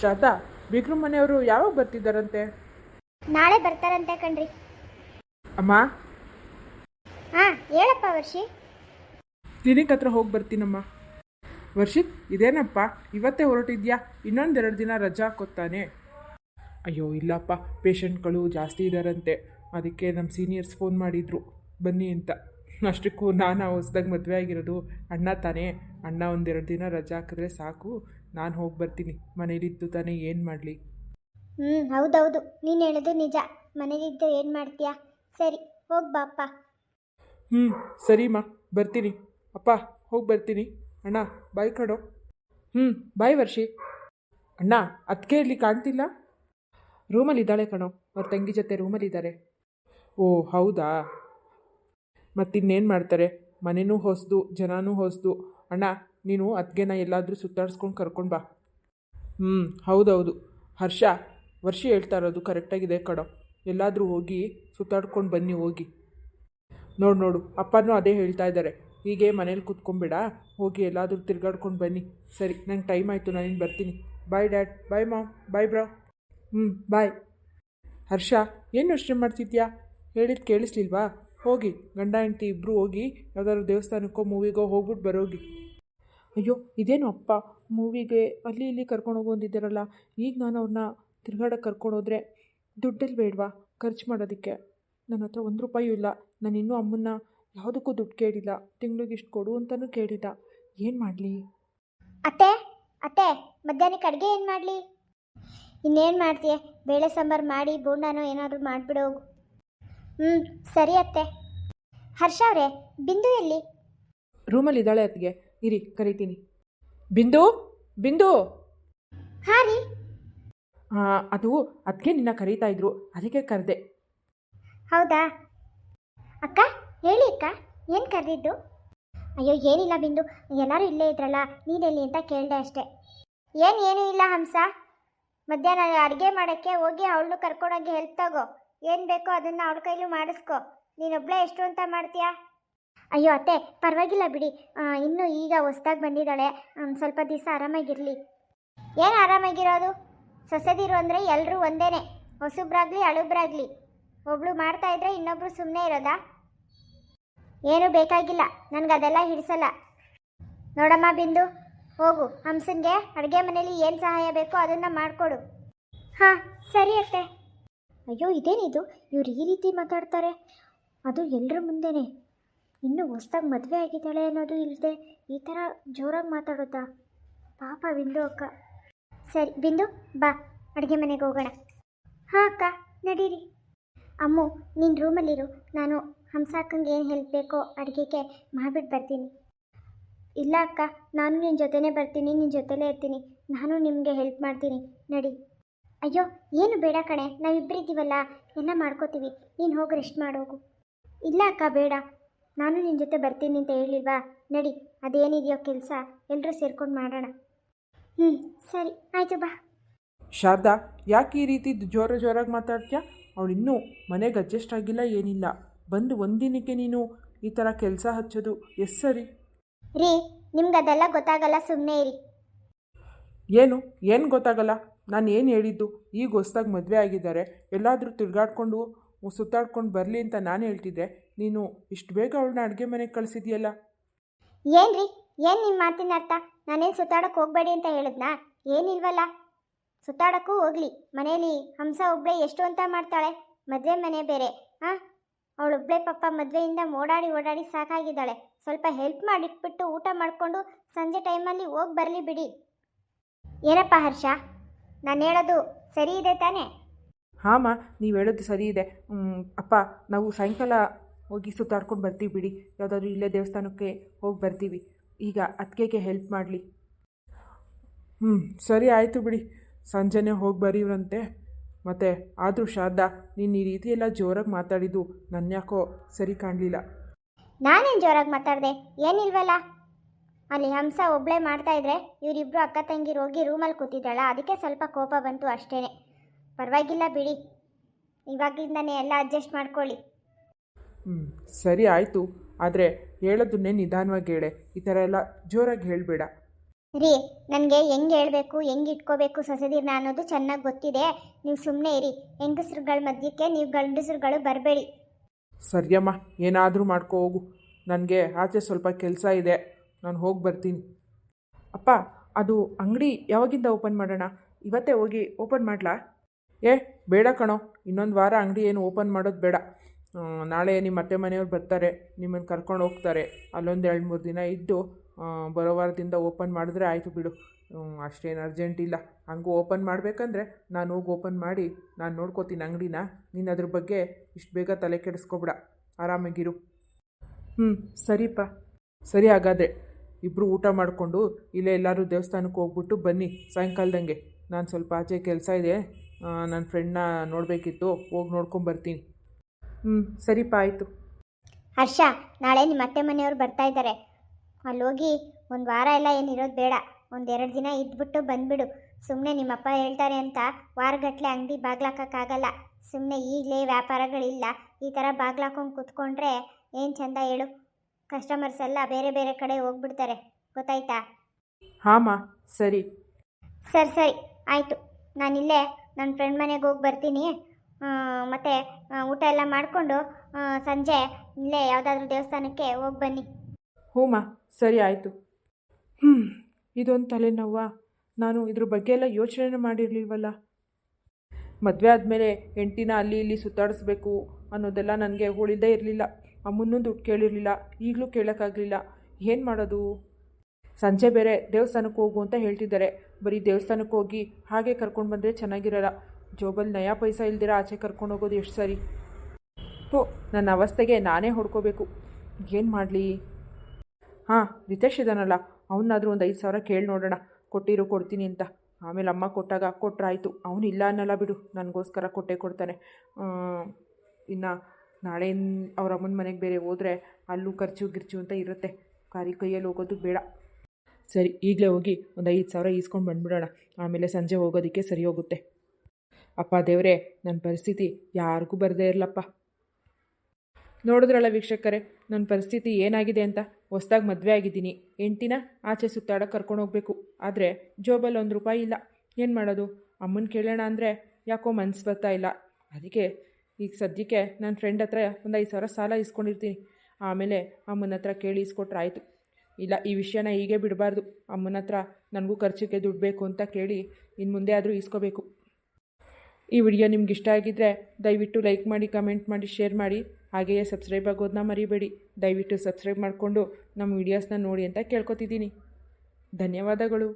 ಶ್ರದ್ಧಾ ವಿಕ್ರಮ್ ಮನೆಯವರು ಯಾವಾಗ ಬರ್ತಿದ್ದಾರಂತೆ? ನಾಳೆ ಬರ್ತಾರಂತೆ ಕಣ್ರಿ. ಅಮ್ಮ? ಹಾ ಹೇಳಪ್ಪ ವರ್ಷಿ. ಕ್ಲಿನಿಕ್ ಹತ್ರ ಹೋಗಿ ಬರ್ತೀನಮ್ಮ. ವರ್ಷಿತ್ ಇದೇನಪ್ಪ ಇವತ್ತೇ ಹೊರಟಿದ್ಯಾ? ಇನ್ನೊಂದೆರಡು ದಿನ ರಜಾ ಹಾಕೋತಾನೆ ಅಯ್ಯೋ ಇಲ್ಲಪ್ಪ ಪೇಷಂಟ್ಗಳು ಜಾಸ್ತಿ ಇದ್ದಾರಂತೆ ಅದಕ್ಕೆ ನಮ್ಮ ಸೀನಿಯರ್ಸ್ ಫೋನ್ ಮಾಡಿದರು. ಬನ್ನಿ ಅಂತ. ಅಷ್ಟಕ್ಕೂ ನಾನು ಹೊಸ್ದಾಗಿ ಮದುವೆ ಆಗಿರೋದು ಅಣ್ಣ ತಾನೇ. ಅಣ್ಣ ಒಂದೆರಡು ದಿನ ರಜಾ ಹಾಕಿದ್ರೆ ಸಾಕು. ನಾನು ಹೋಗಿ ಬರ್ತೀನಿ. ಮನೇಲಿದ್ದು ತಾನೇ ಏನು ಮಾಡಲಿ? ಹ್ಞೂ ಹೌದೌದು. ನೀನು ಹೇಳೋದು ನಿಜ. ಮನೇಲಿದ್ದು ಏನು ಮಾಡ್ತೀಯಾ? ಸರಿ ಹೋಗಿ ಬಾಪ್ಪ ಹ್ಞೂ ಸರಿಮ್ಮ ಬರ್ತೀನಿ. ಅಪ್ಪ ಹೋಗಿ ಬರ್ತೀನಿ. ಅಣ್ಣ ಬಾಯ್ ಕಡೋ ಹ್ಞೂ ಬಾಯ್ ವರ್ಷಿ. ಅಣ್ಣ ಅದಕ್ಕೆ ಇಲ್ಲಿ ಕಾಣ್ತಿಲ್ಲ? ರೂಮಲ್ಲಿ ಇದ್ದಾಳೆ ಕಣೋ. ಅವ್ರ ತಂಗಿ ಜೊತೆ ರೂಮಲ್ಲಿದ್ದಾರೆ ಓ ಹೌದಾ? ಮತ್ತಿನ್ನೇನು ಮಾಡ್ತಾರೆ? ಮನೆನೂ ಹೊಸ್ದು ಜನನೂ ಹೊಸ್ದು. ಅಣ್ಣ ನೀನು ಅದಕ್ಕೆನ ಎಲ್ಲಾದರೂ ಸುತ್ತಾಡಿಸ್ಕೊಂಡು ಕರ್ಕೊಂಡು ಬಾ. ಹ್ಞೂ ಹೌದೌದು. ಹರ್ಷ, ವರ್ಷ ಹೇಳ್ತಾ ಇರೋದು ಕರೆಕ್ಟಾಗಿದೆ ಕಡ ಎಲ್ಲಾದರೂ ಹೋಗಿ ಸುತ್ತಾಡ್ಕೊಂಡು ಬನ್ನಿ, ಹೋಗಿ. ನೋಡು ನೋಡು, ಅಪ್ಪನೂ ಅದೇ ಹೇಳ್ತಾ ಇದ್ದಾರೆ ಹೀಗೆ ಮನೇಲಿ ಕುತ್ಕೊಂಬಿಡ ಹೋಗಿ ಎಲ್ಲಾದರೂ ತಿರ್ಗಾಡ್ಕೊಂಡು ಬನ್ನಿ. ಸರಿ, ನಂಗೆ ಟೈಮ್ ಆಯಿತು, ನಾನು ಬರ್ತೀನಿ. Bye dad bye mom bye bro ಹ್ಞೂ ಬಾಯ್ ಹರ್ಷ, ಏನು ಯೋಚನೆ ಮಾಡ್ತಿದ್ಯಾ? ಹೇಳಿದ್ದು ಕೇಳಿಸ್ಲಿಲ್ವಾ? ಹೋಗಿ, ಗಂಡ, ಹೆಂಡತಿ ಇಬ್ಬರು ಹೋಗಿ ಯಾವುದಾದ್ರು ದೇವಸ್ಥಾನಕ್ಕೋ ಮೂವಿಗೋ ಹೋಗ್ಬಿಟ್ಟು ಬರೋಗಿ. ಅಯ್ಯೋ ಇದೇನು ಅಪ್ಪ? ಮೂವಿಗೆ ಅಲ್ಲಿ ಇಲ್ಲಿ ಕರ್ಕೊಂಡು ಹೋಗು ಅಂದಿದ್ದಾರಲ್ಲ. ಈಗ ನಾನು ಅವ್ರನ್ನ ತಿರ್ಗಾಡಕ್ಕೆ ಕರ್ಕೊಂಡು ಹೋದ್ರೆ ದುಡ್ಡಲ್ಲಿ ಬೇಡವಾ? ಖರ್ಚು ಮಾಡೋದಕ್ಕೆ. ನನ್ನ ಹತ್ರ ಒಂದು ರೂಪಾಯೂ ಇಲ್ಲ. ನಾನು ಇನ್ನೂ ಅಮ್ಮನ್ನ ಯಾವುದಕ್ಕೂ ದುಡ್ಡು ಕೇಳಿಲ್ಲ. ತಿಂಗ್ಳಿಗೆ ಇಷ್ಟು ಕೊಡು ಅಂತಲೂ ಕೇಳಿಲ್ಲ. ಏನು ಮಾಡಲಿ? ಅತ್ತೆ ಅತ್ತೆ ಮಧ್ಯಾಹ್ನಕ್ಕೆ ಅಡುಗೆ ಏನು ಮಾಡಲಿ? ಇನ್ನೇನು ಮಾಡ್ತೀಯ? ಬೇಳೆ ಸಾಂಬಾರು ಮಾಡಿ ಬೋಂಡಾನೋ ಏನಾದರೂ ಮಾಡಿಬಿಡು ಹ್ಞೂ ಸರಿ ಅತ್ತೆ. ಹರ್ಷ ಅವರೇ ಬಿಂದು ಎಲ್ಲಿ? ರೂಮಲ್ಲಿ ಇದ್ದಾಳೆ ಅತ್ತಿಗೆ. ಇರಿ ಕರಿತೀನಿ. ಬಿಂದು ಬಿಂದು. ಹಾಂ ರೀ. ಅದು ಅದಕ್ಕೆ ನಿನ್ನ ಕರೀತಾ ಇದ್ರು ಅದಕ್ಕೆ ಕರೆದೆ. ಹೌದಾ? ಅಕ್ಕ ಹೇಳಿ ಅಕ್ಕ ಏನು ಕರೆದಿದ್ದು? ಅಯ್ಯೋ ಏನಿಲ್ಲ ಬಿಂದು ಎಲ್ಲರೂ ಇಲ್ಲೇ ಇದ್ರಲ್ಲ ನೀನೆಲ್ಲಿ ಅಂತ ಕೇಳಿದೆ ಅಷ್ಟೇ. ಏನು ಏನೂ ಇಲ್ಲ ಹಂಸ. ಮಧ್ಯಾಹ್ನ ಅಡುಗೆ ಮಾಡೋಕ್ಕೆ ಹೋಗಿ ಅವಳನ್ನು ಕರ್ಕೊಂಡೋಗಿ ಹೆಲ್ಪ್ ತಗೋ. ಏನು ಬೇಕೋ ಅದನ್ನು ಅವಳ ಕೈಲೂ ಮಾಡಿಸ್ಕೊ. ನೀನೊಬ್ಳೆ ಎಷ್ಟು ಅಂತ ಮಾಡ್ತೀಯಾ? ಅಯ್ಯೋ ಅತ್ತೆ, ಪರವಾಗಿಲ್ಲ ಬಿಡಿ. ಇನ್ನು ಈಗ ಹೊಸ್ದಾಗಿ ಬಂದಿದ್ದಾಳೆ. ಸ್ವಲ್ಪ ದಿವಸ ಆರಾಮಾಗಿರಲಿ. ಏನು ಆರಾಮಾಗಿರೋದು? ಸೊಸೆದಿರು ಅಂದರೆ ಎಲ್ಲರೂ ಒಂದೇನೆ. ಹೊಸಬ್ರಾಗಲಿ, ಅಳುಬ್ರಾಗ್ಲಿ. ಒಬ್ಳು ಮಾಡ್ತಾ ಇದ್ರೆ ಇನ್ನೊಬ್ರು ಸುಮ್ಮನೆ ಇರೋದಾ? ಏನು ಬೇಕಾಗಿಲ್ಲ. ನನಗೆ ಅದೆಲ್ಲ ಹಿಡಿಸಲ್ಲ. ನೋಡಮ್ಮ ಬಿಂದು, ಹೋಗು. ಹಂಸನ್ಗೆ ಅಡುಗೆ ಮನೇಲಿ ಏನು ಸಹಾಯ ಬೇಕೋ ಅದನ್ನು ಮಾಡಿಕೊಡು. ಹಾಂ, ಸರಿ ಅತ್ತೆ. ಅಯ್ಯೋ, ಇದೇನಿದು? ಇವ್ರು ಈ ರೀತಿ ಮಾತಾಡ್ತಾರೆ? ಅದು ಎಲ್ಲರ ಮುಂದೆನೆ. ಇನ್ನೂ ಹೊಸ್ದಾಗಿ ಮದುವೆ ಆಗಿದ್ದಾಳೆ ಅನ್ನೋದು ಇಲ್ಲದೆ ಈ ಥರ ಜೋರಾಗಿ ಮಾತಾಡೋದಾ? ಪಾಪ ಬಿಂದು ಅಕ್ಕ. ಸರಿ, ಬಿಂದು, ಬಾ, ಅಡುಗೆ ಮನೆಗೆ ಹೋಗೋಣ. ಹಾಂ ಅಕ್ಕ, ನಡೀರಿ. ಅಮ್ಮು ನಿನ್ನ ರೂಮಲ್ಲಿರು. ನಾನು ಹಂಸಾಕಂಗೆ ಏನು ಹೆಲ್ಪ್ ಬೇಕೋ ಅಡುಗೆಗೆ ಮಾಡಿಬಿಟ್ಟು ಬರ್ತೀನಿ. ಇಲ್ಲ ಅಕ್ಕ, ನಾನು ನಿನ್ನ ಜೊತೆನೇ ಬರ್ತೀನಿ ನಿನ್ನ ಜೊತೆಲೇ ಇರ್ತೀನಿ. ನಾನು ನಿಮಗೆ ಹೆಲ್ಪ್ ಮಾಡ್ತೀನಿ. ನಡಿ. ಅಯ್ಯೋ, ಏನು ಬೇಡ ಕಣೆ. ನಾವಿಬ್ಬರಿದ್ದೀವಲ್ಲ ಎಲ್ಲ ಮಾಡ್ಕೋತೀವಿ. ನೀನು ಹೋಗಿ ರೆಸ್ಟ್ ಮಾಡೋಗು ಇಲ್ಲ ಅಕ್ಕ, ಬೇಡ. ನಾನು ನಿನ್ನ ಜೊತೆ ಬರ್ತೀನಿ ಅಂತ ಹೇಳಿಲ್ವಾ? ನಡಿ ಅದೇನಿದೆಯೋ ಕೆಲಸ ಎಲ್ಲರೂ ಸೇರ್ಕೊಂಡು ಮಾಡೋಣ. ಹ್ಞೂ ಸರಿ ಆಯಿತು ಬಾ. ಶಾರದಾ ಯಾಕೆ ಈ ರೀತಿ ಜೋರ ಜೋರಾಗಿ ಮಾತಾಡ್ತೀಯಾ? ಅವಳು ಇನ್ನೂ ಮನೆಗೆ ಅಡ್ಜಸ್ಟ್ ಆಗಿಲ್ಲ ಏನಿಲ್ಲ. ಬಂದು ಒಂದಿನಕ್ಕೆ ನೀನು ಈ ಥರ ಕೆಲಸ ಹಚ್ಚೋದು ಎಸ್ ಸರಿ? ರೀ ನಿಮ್ಗೆ ಅದೆಲ್ಲ ಗೊತ್ತಾಗಲ್ಲ ಸುಮ್ಮನೆ ಇರಿ. ಏನು? ಏನು ಗೊತ್ತಾಗಲ್ಲ? ನಾನು ಏನು ಹೇಳಿದ್ದು? ಈಗ ಹೊಸ್ದಾಗಿ ಮದುವೆ ಆಗಿದ್ದಾರೆ ಎಲ್ಲಾದರೂ ತಿರುಗಾಡ್ಕೊಂಡು ಸುತ್ತಾಡ್ಕೊಂಡು ಬರಲಿ ಅಂತ ನಾನು ಹೇಳ್ತಿದ್ದೆ. ನೀನು ಇಷ್ಟು ಬೇಗ ಅವಳನ್ನ ಅಡುಗೆ ಮನೆಗೆ ಕಳಿಸಿದ್ಯಲ್ಲ? ಏನ್ರಿ? ಏನು ನಿಮ್ಮ ಮಾತಿನ ಅರ್ಥ? ನಾನೇನು ಸುತ್ತಾಡೋಕೆ ಹೋಗಬೇಡಿ ಅಂತ ಹೇಳಿದ್ನಾ? ಏನಿಲ್ವಲ್ಲ? ಸುತ್ತಾಡೋಕ್ಕೂ ಹೋಗ್ಲಿ. ಮನೇಲಿ ಹಂಸ ಒಬ್ಬಳೆ ಎಷ್ಟು ಅಂತ ಮಾಡ್ತಾಳೆ. ಮದುವೆ ಮನೆ ಬೇರೆ. ಹಾಂ ಅವಳೊಬ್ಬಳೆ ಪಾಪ ಮದುವೆಯಿಂದ ಓಡಾಡಿ ಓಡಾಡಿ ಸಾಕಾಗಿದ್ದಾಳೆ. ಸ್ವಲ್ಪ ಹೆಲ್ಪ್ ಮಾಡಿಟ್ಬಿಟ್ಟು ಊಟ ಮಾಡಿಕೊಂಡು ಸಂಜೆ ಟೈಮಲ್ಲಿ ಹೋಗಿ ಬರಲಿ ಬಿಡಿ. ಏನಪ್ಪ ಹರ್ಷ? ನಾನು ಹೇಳೋದು ಸರಿ ಇದೆ ತಾನೇ? ಹಾಂ ನೀವು ಹೇಳೋದು ಸರಿ ಇದೆ. ಅಪ್ಪ, ನಾವು ಸಾಯಂಕಾಲ ಹೋಗಿ ಸುತ್ತಾಡ್ಕೊಂಡು ಬರ್ತೀವಿ ಬಿಡಿ. ಯಾವುದಾದ್ರೂ ಇಲ್ಲೇ ದೇವಸ್ಥಾನಕ್ಕೆ ಹೋಗಿ ಬರ್ತೀವಿ. ಈಗ ಅತ್ತಿಗೆಗೆ ಹೆಲ್ಪ್ ಮಾಡಲಿ. ಹ್ಞೂ ಸರಿ ಆಯಿತು ಬಿಡಿ. ಸಂಜೆನೇ ಹೋಗಿ ಬರೀವ್ರಂತೆ. ಮತ್ತು ಆದರೂ ಶಾರದಾ, ನೀನು ಈ ರೀತಿ ಎಲ್ಲ ಜೋರಾಗಿ ಮಾತಾಡಿದ್ದು ನನ್ನ ಯಾಕೋ ಸರಿ ಕಾಣಲಿಲ್ಲ. ನಾನೇನು ಜೋರಾಗಿ ಮಾತಾಡಿದೆ? ಏನಿಲ್ವಲ್ಲ? ಅಲ್ಲಿ ಹಂಸ ಒಬ್ಳೆ ಮಾಡ್ತಾ ಇದ್ರೆ ಇವರಿಬ್ರು ಅಕ್ಕ ತಂಗಿ ಹೋಗಿ ರೂಮಲ್ಲಿ ಕೂತಿದ್ದಾಳ. ಅದಕ್ಕೆ ಸ್ವಲ್ಪ ಕೋಪ ಬಂತು ಅಷ್ಟೇನೆ. ಪರವಾಗಿಲ್ಲ ಬಿಡಿ. ಇವಾಗಿಂದನೇ ಎಲ್ಲ ಅಡ್ಜಸ್ಟ್ ಮಾಡ್ಕೊಳ್ಳಿ. ಹ್ಞೂ ಸರಿ ಆಯಿತು. ಆದರೆ ಹೇಳೋದನ್ನೇ ನಿಧಾನವಾಗಿ ಹೇಳೆ. ಈ ಥರ ಎಲ್ಲ ಜೋರಾಗಿ ಹೇಳಬೇಡ. ರೀ ನನಗೆ ಹೆಂಗೆ ಹೇಳಬೇಕು ಹೆಂಗೆ ಇಟ್ಕೋಬೇಕು ಸೊಸೆದಿರ್ನ ಅನ್ನೋದು ಚೆನ್ನಾಗಿ ಗೊತ್ತಿದೆ. ನೀವು ಸುಮ್ಮನೆ ಇರಿ. ಹೆಂಗಸ್ರುಗಳ ಮಧ್ಯಕ್ಕೆ ನೀವು ಗಂಡಸ್ರುಗಳು ಬರಬೇಡಿ. ಸರಿಯಮ್ಮ ಏನಾದರೂ ಮಾಡ್ಕೋ ಹೋಗು. ನನಗೆ ಆಚೆ ಸ್ವಲ್ಪ ಕೆಲಸ ಇದೆ. ನಾನು ಹೋಗಿ ಬರ್ತೀನಿ. ಅಪ್ಪ ಅದು ಅಂಗಡಿ ಯಾವಾಗಿಂದ ಓಪನ್ ಮಾಡೋಣ? ಇವತ್ತೇ ಹೋಗಿ ಓಪನ್ ಮಾಡಲಾ? ಏ, ಬೇಡ ಕಣೋ. ಇನ್ನೊಂದು ವಾರ ಅಂಗಡಿ ಏನು ಓಪನ್ ಮಾಡೋದು ಬೇಡ. ನಾಳೆ ನಿಮ್ಮ ಅತ್ತೆ ಮನೆಯವ್ರು ಬರ್ತಾರೆ. ನಿಮ್ಮನ್ನು ಕರ್ಕೊಂಡು ಹೋಗ್ತಾರೆ. ಅಲ್ಲೊಂದು ಎರಡು ಮೂರು ದಿನ ಇದ್ದು ಬರೋ ವಾರದಿಂದ ಓಪನ್ ಮಾಡಿದ್ರೆ ಆಯಿತು ಬಿಡು. ಅಷ್ಟೇನು ಅರ್ಜೆಂಟ್ ಇಲ್ಲ. ಹಂಗೂ ಓಪನ್ ಮಾಡಬೇಕಂದ್ರೆ ನಾನು ಹೋಗಿ ಓಪನ್ ಮಾಡಿ, ನಾನು ನೋಡ್ಕೋತೀನಿ ಅಂಗಡಿನ. ನೀನು ಅದ್ರ ಬಗ್ಗೆ ಇಷ್ಟು ಬೇಗ ತಲೆ ಕೆಡಿಸ್ಕೊಬೇಡ. ಆರಾಮಾಗಿರು. ಹ್ಞೂ ಸರಿಪ್ಪ. ಸರಿ ಹಾಗಾದರೆ. ಇಬ್ಬರು ಊಟ ಮಾಡಿಕೊಂಡು ಇಲ್ಲೇ ಎಲ್ಲರೂ ದೇವಸ್ಥಾನಕ್ಕೆ ಹೋಗ್ಬಿಟ್ಟು ಬನ್ನಿ ಸಾಯಂಕಾಲದಂಗೆ. ನಾನು ಸ್ವಲ್ಪ ಆಚೆ ಕೆಲಸ ಇದೆ. ನನ್ನ ಫ್ರೆಂಡ್ನ ನೋಡಬೇಕಿತ್ತು. ಹೋಗಿ ನೋಡ್ಕೊಂಬರ್ತೀನಿ ಹ್ಞೂ ಸರಿಪ್ಪ ಆಯಿತು. ಹರ್ಷ ನಾಳೆ ನಿಮ್ಮ ಅತ್ತೆ ಮನೆಯವರು ಬರ್ತಾ ಇದ್ದಾರೆ ಅಲ್ಲಿ ಹೋಗಿ ಒಂದು ವಾರ ಎಲ್ಲ ಏನಿರೋದು ಬೇಡ. ಒಂದೆರಡು ದಿನ ಇದ್ಬಿಟ್ಟು ಬಂದ್ಬಿಡು. ಸುಮ್ಮನೆ ನಿಮ್ಮಪ್ಪ ಹೇಳ್ತಾರೆ ಅಂತ ವಾರಗಟ್ಟಲೆ ಅಂಗಡಿ ಬಾಗ್ಲಾಕೋಕ್ಕಾಗಲ್ಲ. ಸುಮ್ಮನೆ ಈಗಲೇ ವ್ಯಾಪಾರಗಳಿಲ್ಲ. ಈ ಥರ ಬಾಗ್ಲಾಕೊಂಡು ಕೂತ್ಕೊಂಡ್ರೆ ಏನು ಚಂದ ಹೇಳು? ಕಸ್ಟಮರ್ಸ್ ಎಲ್ಲ ಬೇರೆ ಬೇರೆ ಕಡೆ ಹೋಗ್ಬಿಡ್ತಾರೆ. ಗೊತ್ತಾಯ್ತಾ? ಹಾಂ ಸರಿ. ಸರಿ ಸರಿ ಆಯಿತು. ನಾನಿಲ್ಲೇ ನನ್ನ ಫ್ರೆಂಡ್ ಮನೆಗೆ ಹೋಗಿ ಬರ್ತೀನಿ. ಮತ್ತು ಊಟ ಎಲ್ಲ ಮಾಡಿಕೊಂಡು ಸಂಜೆ ಇಲ್ಲೇ ಯಾವುದಾದ್ರೂ ದೇವಸ್ಥಾನಕ್ಕೆ ಹೋಗಿ ಬನ್ನಿ. ಹೂಮಾ, ಸರಿ ಆಯಿತು. ಹ್ಞೂ ಇದೊಂದು ತಲೆನೋವ. ನಾನು ಇದ್ರ ಬಗ್ಗೆ ಎಲ್ಲ ಯೋಚನೆ ಮಾಡಿರಲಿಲ್ವಲ್ಲ? ಮದುವೆ ಆದಮೇಲೆ ಹೆಂಡ್ತಿನ ಅಲ್ಲಿ ಇಲ್ಲಿ ಸುತ್ತಾಡಿಸ್ಬೇಕು ಅನ್ನೋದೆಲ್ಲ ನನಗೆ ಉಳಿದೇ ಇರಲಿಲ್ಲ. ಅಮ್ಮನೊಂದು ಕೇಳಿರಲಿಲ್ಲ. ಈಗಲೂ ಕೇಳೋಕ್ಕಾಗಲಿಲ್ಲ. ಏನು ಮಾಡೋದು? ಸಂಜೆ ಬೇರೆ ದೇವಸ್ಥಾನಕ್ಕೆ ಹೋಗು ಅಂತ ಹೇಳ್ತಿದ್ದಾರೆ. ಬರೀ ದೇವಸ್ಥಾನಕ್ಕೆ ಹೋಗಿ ಹಾಗೆ ಕರ್ಕೊಂಡು ಬಂದರೆ ಚೆನ್ನಾಗಿರಲ್ಲ. ಜೋಬಲ್ಲಿ ನಯಾ ಪೈಸ ಇಲ್ದಿರ ಆಚೆ ಕರ್ಕೊಂಡು ಹೋಗೋದು ಎಷ್ಟು ಸರಿ? ಓ ನನ್ನ ಅವಸ್ಥೆಗೆ ನಾನೇ ಹೊಡ್ಕೋಬೇಕು. ಏನು ಮಾಡಲಿ? ಹಾಂ, ರಿತೇಶ್ ಇದ್ದಾನಲ್ಲ ಅವನಾದರೂ ಒಂದು ಐದು ಸಾವಿರ ಕೇಳಿ ನೋಡೋಣ. ಕೊಟ್ಟಿರೋ ಕೊಡ್ತೀನಿ ಅಂತ. ಆಮೇಲೆ ಅಮ್ಮ ಕೊಟ್ಟಾಗ ಕೊಟ್ಟರಾಯಿತು ಅವನು ಇಲ್ಲ ಅನ್ನಲ್ಲ ಬಿಡು. ನನಗೋಸ್ಕರ ಕೊಟ್ಟೆ ಕೊಡ್ತಾನೆ. ಇನ್ನು ನಾಳೆ ಅವ್ರ ಅಮ್ಮನ ಮನೆಗೆ ಬೇರೆ ಹೋದರೆ ಅಲ್ಲೂ ಖರ್ಚು ಗಿರ್ಚು ಅಂತ ಇರುತ್ತೆ. ಕಾರಿ ಕೈಯಲ್ಲಿ ಹೋಗೋದು ಬೇಡ. ಸರಿ, ಈಗಲೇ ಹೋಗಿ ಒಂದು ಐದು ಸಾವಿರ ಈಸ್ಕೊಂಡು ಬಂದ್ಬಿಡೋಣ. ಆಮೇಲೆ ಸಂಜೆ ಹೋಗೋದಕ್ಕೆ ಸರಿ ಹೋಗುತ್ತೆ. ಅಪ್ಪ ದೇವರೇ ನನ್ನ ಪರಿಸ್ಥಿತಿ ಯಾರಿಗೂ ಬರದೇ ಇರಲಪ್ಪ. ನೋಡಿದ್ರಲ್ಲ ವೀಕ್ಷಕರೇ ನನ್ನ ಪರಿಸ್ಥಿತಿ ಏನಾಗಿದೆ ಅಂತ? ಹೊಸ್ದಾಗಿ ಮದುವೆ ಆಗಿದ್ದೀನಿ. ಎಂಟಿನ ಆಚೆ ಸುತ್ತಾಡೋಕೆ ಕರ್ಕೊಂಡು ಹೋಗಬೇಕು. ಆದರೆ ಜೋಬಲ್ಲಿ ಒಂದು ರೂಪಾಯಿ ಇಲ್ಲ. ಏನು ಮಾಡೋದು? ಅಮ್ಮನ ಕೇಳೋಣ ಅಂದರೆ ಯಾಕೋ ಮನ್ಸು ಬರ್ತಾ ಇಲ್ಲ. ಅದಕ್ಕೆ ಈಗ ಸದ್ಯಕ್ಕೆ ನನ್ನ ಫ್ರೆಂಡ್ ಹತ್ರ ಒಂದು ಐದು ಸಾವಿರ ಸಾಲ ಇಸ್ಕೊಂಡಿರ್ತೀನಿ ಆಮೇಲೆ ಅಮ್ಮನ ಹತ್ರ ಕೇಳಿ ಇಸ್ಕೊಟ್ರೆ ಆಯಿತು ಇಲ್ಲ, ಈ ವಿಷಯನ ಹೀಗೆ ಬಿಡಬಾರ್ದು. ಅಮ್ಮನ ಹತ್ರ ನನಗೂ ಖರ್ಚಿಗೆ ದುಡ್ಡು ಬೇಕು ಅಂತ ಕೇಳಿ ಇನ್ನು ಮುಂದೆ ಆದರೂ ಇಸ್ಕೋಬೇಕು ಈ ವಿಡಿಯೋ ನಿಮ್ಗೆ ಇಷ್ಟ ಆಗಿದ್ದರೆ ದಯವಿಟ್ಟು ಲೈಕ್ ಮಾಡಿ, ಕಮೆಂಟ್ ಮಾಡಿ, ಶೇರ್ ಮಾಡಿ. ಹಾಗೆಯೇ ಸಬ್ಸ್ಕ್ರೈಬ್ ಆಗೋದನ್ನ ಮರಿಬೇಡಿ. ದಯವಿಟ್ಟು ಸಬ್ಸ್ಕ್ರೈಬ್ ಮಾಡಿಕೊಂಡು ನಮ್ಮ ವೀಡಿಯೋಸ್ನ ನೋಡಿ ಅಂತ ಕೇಳ್ಕೊತಿದ್ದೀನಿ. ಧನ್ಯವಾದಗಳು.